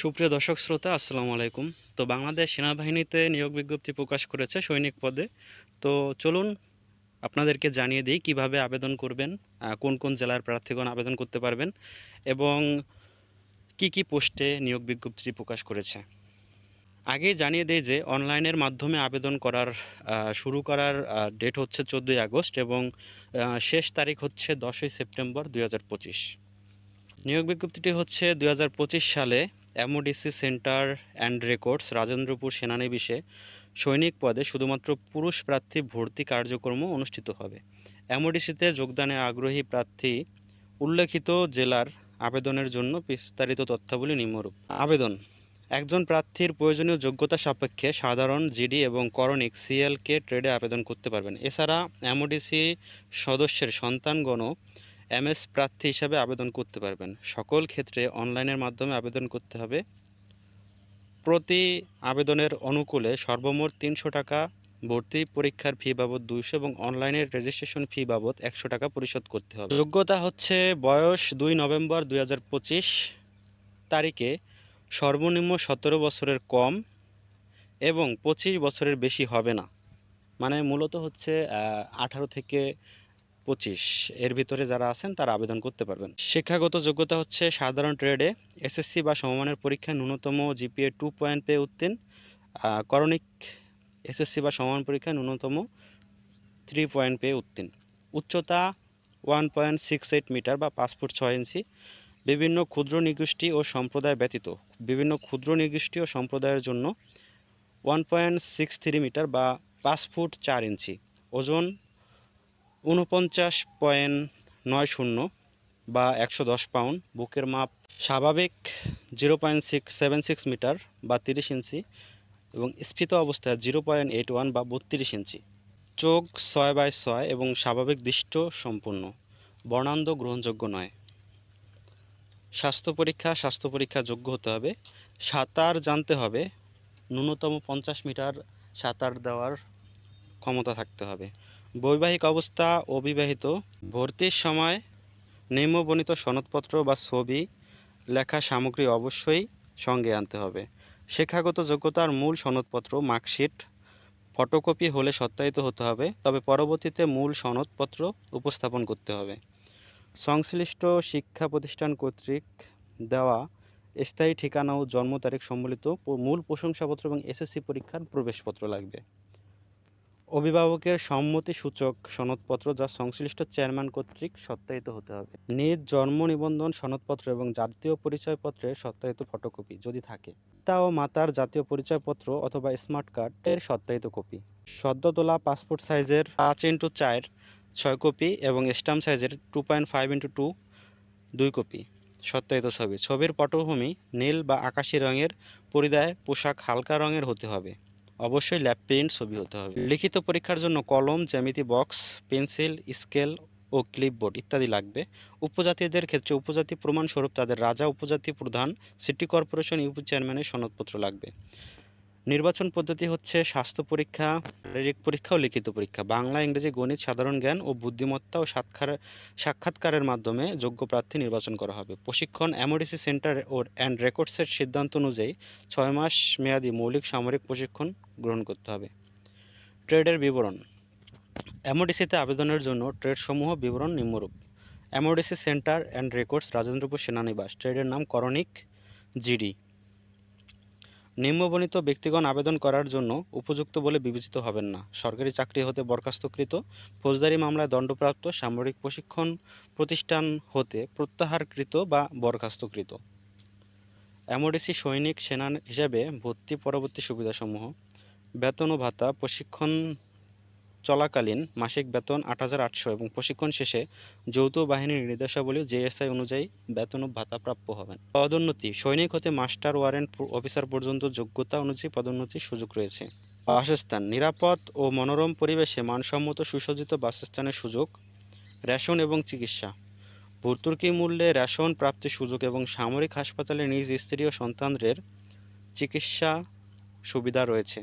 সুপ্রিয় দর্শক শ্রোতা, আসসালামু আলাইকুম। তো বাংলাদেশ সেনাবাহিনীতে নিয়োগ বিজ্ঞপ্তি প্রকাশ করেছে সৈনিক পদে। তো চলুন আপনাদেরকে জানিয়ে দিই কীভাবে আবেদন করবেন কোন কোন জেলার প্রার্থীগণ আবেদন করতে পারবেন এবং কি কি পোস্টে নিয়োগ বিজ্ঞপ্তিটি প্রকাশ করেছে। আগেই জানিয়ে দেই যে অনলাইনের মাধ্যমে আবেদন করার শুরু করার ডেট হচ্ছে চোদ্দোই আগস্ট এবং শেষ তারিখ হচ্ছে দশই সেপ্টেম্বর দুই হাজার পঁচিশ। নিয়োগ বিজ্ঞপ্তিটি হচ্ছে দু হাজার পঁচিশ সালে MODC centre and records Rajendrapur সেনানিবিশে সৈনিক পদে শুধুমাত্র পুরুষ প্রার্থী ভর্তি কার্যক্রম অনুষ্ঠিত হবে। এমওডিসিতে যোগদানে আগ্রহী প্রার্থী উল্লেখিত জেলার আবেদনের জন্য বিস্তারিত তথ্যাবলী নিম্নরূপ। আবেদন। একজন প্রার্থীর প্রয়োজনীয় যোগ্যতা সাপেক্ষে সাধারণ জিডি এবং করণিক সিএলকে ট্রেডে আবেদন করতে পারবেন। এছাড়া এমওডিসি সদস্যের সন্তানগণও এমএস প্রার্থী হিসাবে আবেদন করতে পারবেন। সকল ক্ষেত্রে অনলাইনের মাধ্যমে আবেদন করতে হবে। প্রতি আবেদনের অনুকূলে সর্বমোট তিনশো টাকা ভর্তি পরীক্ষার ফি বাবদ দুইশো এবং অনলাইনের রেজিস্ট্রেশন ফি বাবদ একশো টাকা পরিশোধ করতে হবে। যোগ্যতা হচ্ছে বয়স দুই নভেম্বর দুই হাজার পঁচিশ তারিখে সর্বনিম্ন সতেরো বছরের কম এবং পঁচিশ বছরের বেশি হবে না। মানে মূলত হচ্ছে আঠারো থেকে পঁচিশ। এর ভিতরে যারা আছেন, তারা আবেদন করতে পারবেন। শিক্ষাগত যোগ্যতা হচ্ছে সাধারণ ট্রেডে এসএসসি বা সমমানের পরীক্ষায় ন্যূনতম জিপিএ টু পয়েন্ট পেয়ে উত্তীর্ণ। করণিক এসএসসি বা সমান পরীক্ষায় ন্যূনতম থ্রি পয়েন্ট পেয়ে উত্তীর্ণ। উচ্চতা one point six eight metre বা পাঁচ ফুট ছয় ইঞ্চি। বিভিন্ন ক্ষুদ্র নিগোষ্ঠী ও সম্প্রদায় ব্যতীত। বিভিন্ন ক্ষুদ্র নিগোষ্ঠী ও সম্প্রদায়ের জন্য one point six three metre বা পাঁচ ফুট চার ইঞ্চি। ওজন উনপঞ্চাশ পয়েন্ট নয় শূন্য বা একশো দশ পাউন্ড। বুকের মাপ স্বাভাবিক zero point six seven six metre বা তিরিশ ইঞ্চি এবং স্ফীত অবস্থায় জিরো পয়েন্ট এইট ওয়ান বা বত্রিশ ইঞ্চি। চোখ ছয় বাই ছয় এবং স্বাভাবিক দৃষ্ট সম্পূর্ণ। বর্ণান্ধ গ্রহণযোগ্য নয়। স্বাস্থ্য পরীক্ষা স্বাস্থ্য পরীক্ষা যোগ্য হতে হবে। সাঁতার জানতে হবে। ন্যূনতম পঞ্চাশ মিটার সাঁতার দেওয়ার ক্ষমতা থাকতে হবে। বৈবাহিক অবস্থা অবিবাহিত। ভর্তির সময় নিম্নবর্ণিত সনদপত্র বা ছবি, লেখা সামগ্রী অবশ্যই সঙ্গে আনতে হবে। শিক্ষাগত যোগ্যতার মূল সনদপত্র, মার্কশিট, ফটোকপি হলে সত্যায়িত হতে হবে, তবে পরবর্তীতে মূল সনদপত্র উপস্থাপন করতে হবে। সংশ্লিষ্ট শিক্ষা প্রতিষ্ঠান কর্তৃক দেওয়া স্থায়ী ঠিকানা ও জন্ম তারিখ সম্বলিত মূল প্রশংসাপত্র এবং এসএসসি পরীক্ষার প্রবেশপত্র লাগবে। অভিভাবকের সম্মতি সূচক সনদপত্র যা সংশ্লিষ্ট চেয়ারম্যান কর্তৃক সত্যায়িত হতে হবে। নিজ জন্ম নিবন্ধন সনদপত্র এবং জাতীয় পরিচয়পত্রের সত্যায়িত ফটোকপি যদি থাকে, পিতা ও মাতার জাতীয় পরিচয়পত্র অথবা স্মার্ট কার্ড এর সত্যায়িত কপি। সদ্য তোলা পাসপোর্ট সাইজের পাঁচ ইন্টু চার, ছয় কপি এবং স্ট্যাম্প সাইজের two point five into two, দুই কপি। সত্যায়িত ছবি। ছবির পটভূমি নীল বা আকাশি রঙের পরিদায় পোশাক হালকা রঙের হতে হবে। অবশ্যই ল্যাব প্রিন্ট ছবি হতে হবে। লিখিত পরীক্ষার জন্য কলম, জ্যামিতি বক্স পেন্সিল স্কেল ও ক্লিপবোর্ড ইত্যাদি লাগবে। উপজাতিদের ক্ষেত্রে উপজাতি প্রমাণস্বরূপ তাদের রাজা, উপজাতি প্রধান সিটি কর্পোরেশন ইউপি চেয়ারম্যানের সনদপত্র লাগবে। নির্বাচন পদ্ধতি হচ্ছে স্বাস্থ্য পরীক্ষা, শারীরিক পরীক্ষা ও লিখিত পরীক্ষা। বাংলা, ইংরেজি, গণিত, সাধারণ জ্ঞান ও বুদ্ধিমত্তা ও সাক্ষাৎকার সাক্ষাৎকারের মাধ্যমে যোগ্য প্রার্থী নির্বাচন করা হবে। প্রশিক্ষণ এমওডিসি সেন্টার ও অ্যান্ড রেকর্ডসের সিদ্ধান্ত অনুযায়ী ছয় মাস মেয়াদী মৌলিক সামরিক প্রশিক্ষণ গ্রহণ করতে হবে। ট্রেডের বিবরণ। এমওডিসিতে আবেদনের জন্য ট্রেডসমূহ বিবরণ নিম্নরূপ। MODC centre and records Rajendrapur সেনানিবাস। ট্রেডের নাম করণিক জিডি। নিম্নবর্ণিত ব্যক্তিগণ আবেদন করার জন্য উপযুক্ত বলে বিবেচিত হবেন না। সরকারি চাকরি হতে বরখাস্তকৃত, ফৌজদারি মামলায় দণ্ডপ্রাপ্ত, সামরিক প্রশিক্ষণ প্রতিষ্ঠান হতে প্রত্যাহারকৃত বা বরখাস্তকৃত। এমওডিসি সৈনিক সেনা হিসাবে ভর্তি পরবর্তী সুবিধাসমূহ, বেতন ও ভাতা, প্রশিক্ষণ চলাকালীন মাসিক বেতন আট হাজার আটশো এবং প্রশিক্ষণ শেষে যৌথ বাহিনীর নির্দেশাবলী জেএসআই অনুযায়ী বেতন ও ভাতা প্রাপ্য হবেন। পদোন্নতি, সৈনিক হতে মাস্টার ওয়ারেন্ট অফিসার পর্যন্ত যোগ্যতা অনুযায়ী পদোন্নতির সুযোগ রয়েছে। বাসস্থান, নিরাপদ ও মনোরম পরিবেশে মানসম্মত সুসজ্জিত বাসস্থানের সুযোগ, রেশন এবং চিকিৎসা। ভর্তুকি মূল্যে রেশন প্রাপ্তির সুযোগ এবং সামরিক হাসপাতালে নিজ স্ত্রী ও সন্তানদের চিকিৎসা সুবিধা রয়েছে।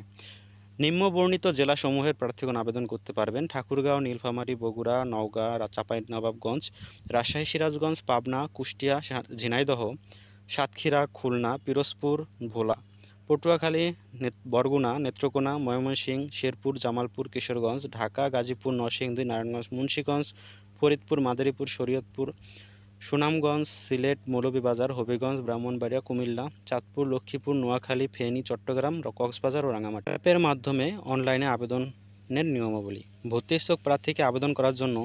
নিম্নবর্ণিত জেলাসমূহের প্রার্থীগণ আবেদন করতে পারবেন। ঠাকুরগাঁও, নীলফামারী, বগুড়া, নওগাঁ চাঁপাইনবাবগঞ্জ রাজশাহী, সিরাজগঞ্জ, পাবনা, কুষ্টিয়া ঝিনাইদহ, সাতক্ষীরা, খুলনা, পিরোজপুর, ভোলা, পটুয়াখালী বরগুনা, নেত্রকোনা ময়মনসিংহ শেরপুর, জামালপুর, কিশোরগঞ্জ, ঢাকা, গাজীপুর, নরসিংদী, নারায়ণগঞ্জ, মুন্সীগঞ্জ, ফরিদপুর, মাদারীপুর, শরীয়তপুর সুনামগঞ্জ, সিলেট, মৌলভীবাজার, হবিগঞ্জ, ব্রাহ্মণবাড়িয়া, কুমিল্লা, চাঁদপুর, লক্ষ্মীপুর, নোয়াখালী, ফেনী, চট্টগ্রাম কক্সবাজার ও রাঙামাটি অ্যাপের মাধ্যমে অনলাইনে আবেদনের নিয়মাবলী। ভর্তি ইচ্ছুক প্রার্থীকে আবেদন করার জন্য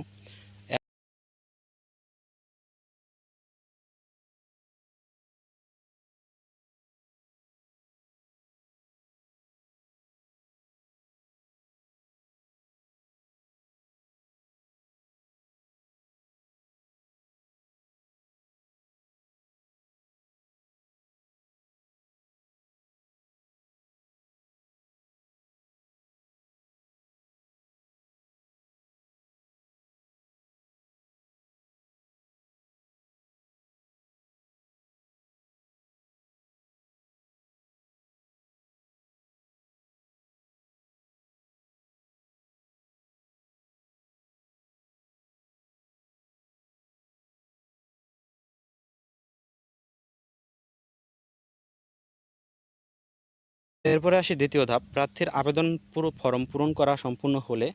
এরপরে আসি দ্বিতীয় ধাপ, প্রার্থীর আবেদন পুরো ফর্ম পূরণ করা সম্পূর্ণ হলে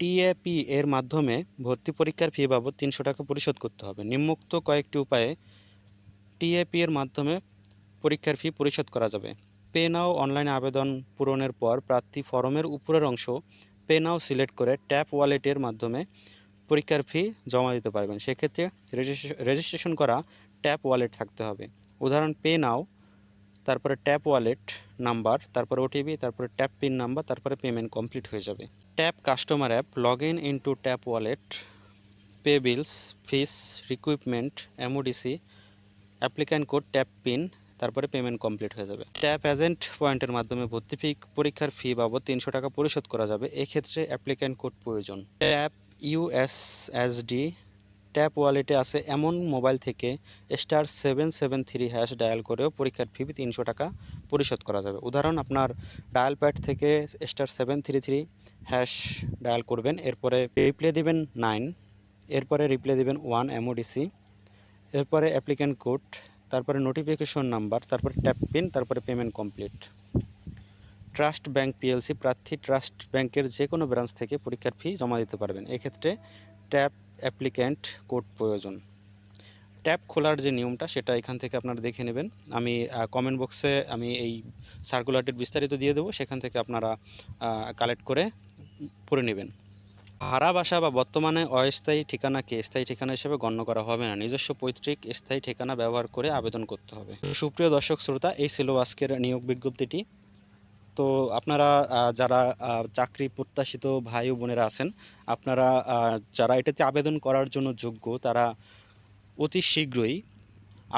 টিএপি এর মাধ্যমে ভর্তি পরীক্ষার ফি বাবদ তিনশো টাকা পরিশোধ করতে হবে। নিম্নোক্ত কয়েকটি উপায়ে টিএপি এর মাধ্যমে পরীক্ষার ফি পরিশোধ করা যাবে। পে নাও অনলাইনে আবেদন পূরণের পর প্রার্থী ফর্মের উপরের অংশ পে নাও সিলেক্ট করে ট্যাপ ওয়ালেটের মাধ্যমে পরীক্ষার ফি জমা দিতে পারবেন। সেক্ষেত্রে রেজিস্ট্রেশন করা ট্যাপ ওয়ালেট থাকতে হবে। উদাহরণ পে নাও তারপরে ট্যাপ ওয়ালেট নাম্বার, তারপরে ওটিপি, তারপরে ট্যাপ পিন নাম্বার, তারপরে পেমেন্ট কমপ্লিট হয়ে যাবে। Tap customer app log in into tap wallet, pay bills, fees, recruitment, MODC, applicant code, tap pin, তারপরে পেমেন্ট কমপ্লিট হয়ে যাবে। ট্যাপ এজেন্ট পয়েন্টের মাধ্যমে ভর্তি ফি, পরীক্ষার ফি বাবদ তিনশো টাকা পরিশোধ করা যাবে। এক্ষেত্রে অ্যাপ্লিক্যান্ট কোড প্রয়োজন। ট্যাপ ইউএসএসডি ট্যাপ ওয়ালেটে আছে এমন মোবাইল থেকে star seven seven three hash dial করেও পরীক্ষার ফি তিনশো টাকা পরিশোধ করা যাবে। উদাহরণ, আপনার ডায়াল প্যাড থেকে star seven three three hash dial করবেন, এরপরে রিপ্লে দিবেন নাইন, এরপরে রিপ্লে দিবেন ওয়ান এমওডিসি, এরপরে অ্যাপ্লিক্যান্ট কোড, তারপরে নোটিফিকেশন নাম্বার, তারপরে ট্যাপ পিন, তারপরে payment complete. Trust bank PLC প্রার্থী ট্রাস্ট ব্যাংকের যে কোনো ব্রাঞ্চ থেকে পরীক্ষার ফি জমা দিতে পারবেন। এক্ষেত্রে ট্যাপ অ্যাপ্লিক্যান্ট কোড প্রয়োজন। ট্যাব খোলার যে নিয়মটা, সেটা এখান থেকে আপনারা দেখে নেবেন। আমি কমেন্ট বক্সে আমি এই সার্কুলারটির বিস্তারিত দিয়ে দেবো, সেখান থেকে আপনারা কালেক্ট করে পড়ে নেবেন। ভাড়া বাসা বা বর্তমানে অস্থায়ী ঠিকানাকে স্থায়ী ঠিকানা হিসেবে গণ্য করা হবে না। নিজস্ব পৈতৃক স্থায়ী ঠিকানা ব্যবহার করে আবেদন করতে হবে। সুপ্রিয় দর্শক, শ্রোতা, এই ছিল আজকের নিয়োগ বিজ্ঞপ্তিটি। তো আপনারা যারা চাকরি প্রত্যাশিত ভাই ও বোনেরা আছেন, আপনারা যারা এটাতে আবেদন করার জন্য যোগ্য, তারা অতি শীঘ্রই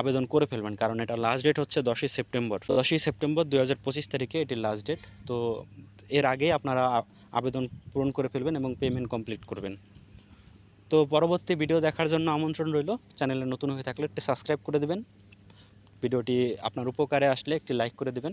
আবেদন করে ফেলবেন। কারণ এটা লাস্ট ডেট হচ্ছে দশই সেপ্টেম্বর। দশই সেপ্টেম্বর দু হাজার পঁচিশ তারিখে এটি লাস্ট ডেট তো এর আগে আপনারা আবেদন পূরণ করে ফেলবেন এবং পেমেন্ট কমপ্লিট করবেন। তো পরবর্তী ভিডিও দেখার জন্য আমন্ত্রণ রইল। চ্যানেলে নতুন হয়ে থাকলে একটি সাবস্ক্রাইব করে দেবেন। ভিডিওটি আপনার উপকারে আসলে একটি লাইক করে দেবেন।